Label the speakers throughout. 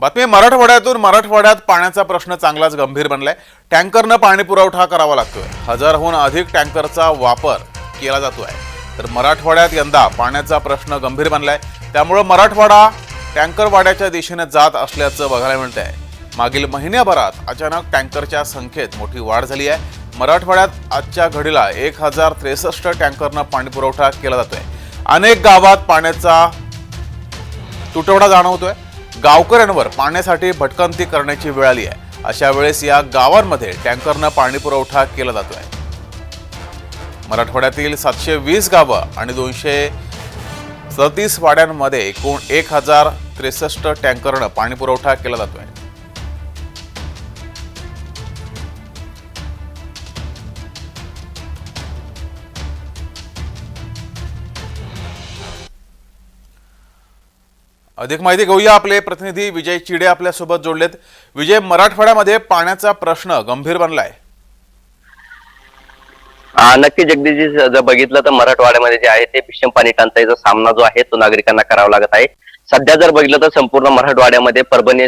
Speaker 1: बातमी मराठवाड्यातून मराठवाड्यात पाण्याचा प्रश्न चांगलाच गंभीर बनलाय. टँकरनं पाणी पुरवठा करावा लागतोय. हजारहून अधिक टँकरचा वापर केला जातोय. तर मराठवाड्यात यंदा पाण्याचा प्रश्न गंभीर बनलाय. त्यामुळं मराठवाडा टँकरवाड्याच्या दिशेने जात असल्याचं बघायला मिळत आहे मागील महिन्याभरात अचानक टँकरच्या संख्येत मोठी वाढ झाली आहे. मराठवाड्यात आजच्या घडीला एक हजार त्रेसष्ट टँकरनं पाणी पुरवठा केला जातोय. अनेक गावात पाण्याचा तुटवडा जाणवतोय. गावकऱ्यांवर पाण्यासाठी भटकंती करण्याची वेळ आली आहे. अशा वेळेस या गावांमध्ये टँकरनं पाणी पुरवठा केला जातोय. मराठवाड्यातील सातशे वीस गावं आणि दोनशे सदतीस वाड्यांमध्ये एकूण एक हजार त्रेसष्ट टँकरनं पाणी पुरवठा केला जातोय. अधिक माहिती घेऊया आपले प्रतिनिधी विजय चिडे आपल्यासोबत जोडलेत. विजय मराठवाड्यामध्ये पाण्याचा प्रश्न गंभीर बनलाय.
Speaker 2: नक्की जगदीशजी जर बघितलं तर मराठवाड्यामध्ये जे आहे ते भीषण पाणी टंचाईचा सामना जो आहे तो नागरिकांना करावा लागत आहे. सध्या जर बघितलं तर संपूर्ण मराठवाड्यामध्ये परभणी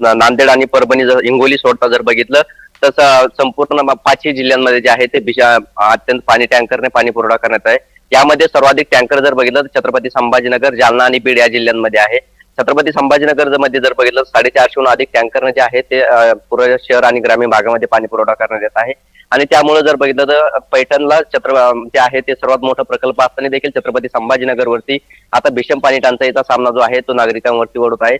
Speaker 2: नांदेड आणि परभणी जर हिंगोली सोडता जर बघितलं तर संपूर्ण पाचही जिल्ह्यांमध्ये जे आहे ते भीषण अत्यंत पाणी टँकरने पाणी पुरवठा करण्यात आहे. यामध्ये सर्वाधिक टँकर जर बघितलं तर छत्रपती संभाजीनगर जालना आणि बीड या जिल्ह्यांमध्ये आहे. छत्रपती संभाजीनगरमध्ये जर बघितलं तर साडेचारशेहून अधिक टँकर जे आहे ते पूर्ण शहर आणि ग्रामीण भागामध्ये पाणी पुरवठा करण्यात येत आहे. आणि त्यामुळे जर बघितलं तर पैठणला छत्र जे आहे ते सर्वात मोठा प्रकल्प असताना देखील छत्रपती संभाजीनगर वरती आता भीषण पाणी टंचाईचा सामना जो आहे तो नागरिकांवरती ओढत आहे.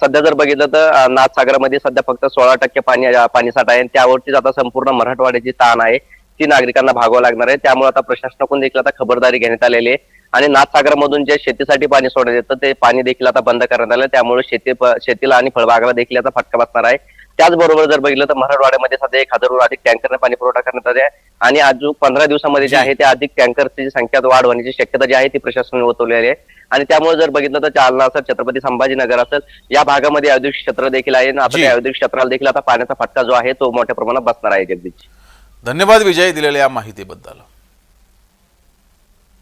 Speaker 2: सध्या जर बघितलं तर नाथसागरामध्ये सध्या फक्त सोळा टक्के पाणी पाणी साठा आहे त्यावरतीच आता संपूर्ण मराठवाड्याची ताण आहे. ती नागरिकांना भागावं लागणार आहे. त्यामुळे आता प्रशासनाकडून देखील आता खबरदारी घेण्यात आलेली आहे. आणि नाथसागरमधून जे शेतीसाठी पाणी सोडण्यात येतं ते पाणी देखील आता बंद करण्यात आलं त्यामुळे शेती शेतीला आणि फळबागाला देखील आता फटका बसणार आहे. त्याचबरोबर जर बघितलं तर मराठवाड्यामध्ये सध्या एक हजारहून अधिक टँकरने पाणी पुरवठा करण्यात आले आहे. आणि अजून पंधरा दिवसामध्ये जे आहे ते अधिक टँकरची संख्या वाढ होण्याची शक्यता जी आहे ती प्रशासनाने उतरवलेली आहे. आणि त्यामुळे जर बघितलं तर जालना असेल छत्रपती संभाजीनगर असेल या भागामध्ये औद्योगिक क्षेत्र देखील आहे. आणि आता
Speaker 1: जी.
Speaker 2: त्या औद्योगिक क्षेत्राला देखील आता पाण्याचा फटका जो आहे तो मोठ्या प्रमाणात बसणार आहे जगदीश.
Speaker 1: धन्यवाद विजय दिलेल्या या माहितीबद्दल.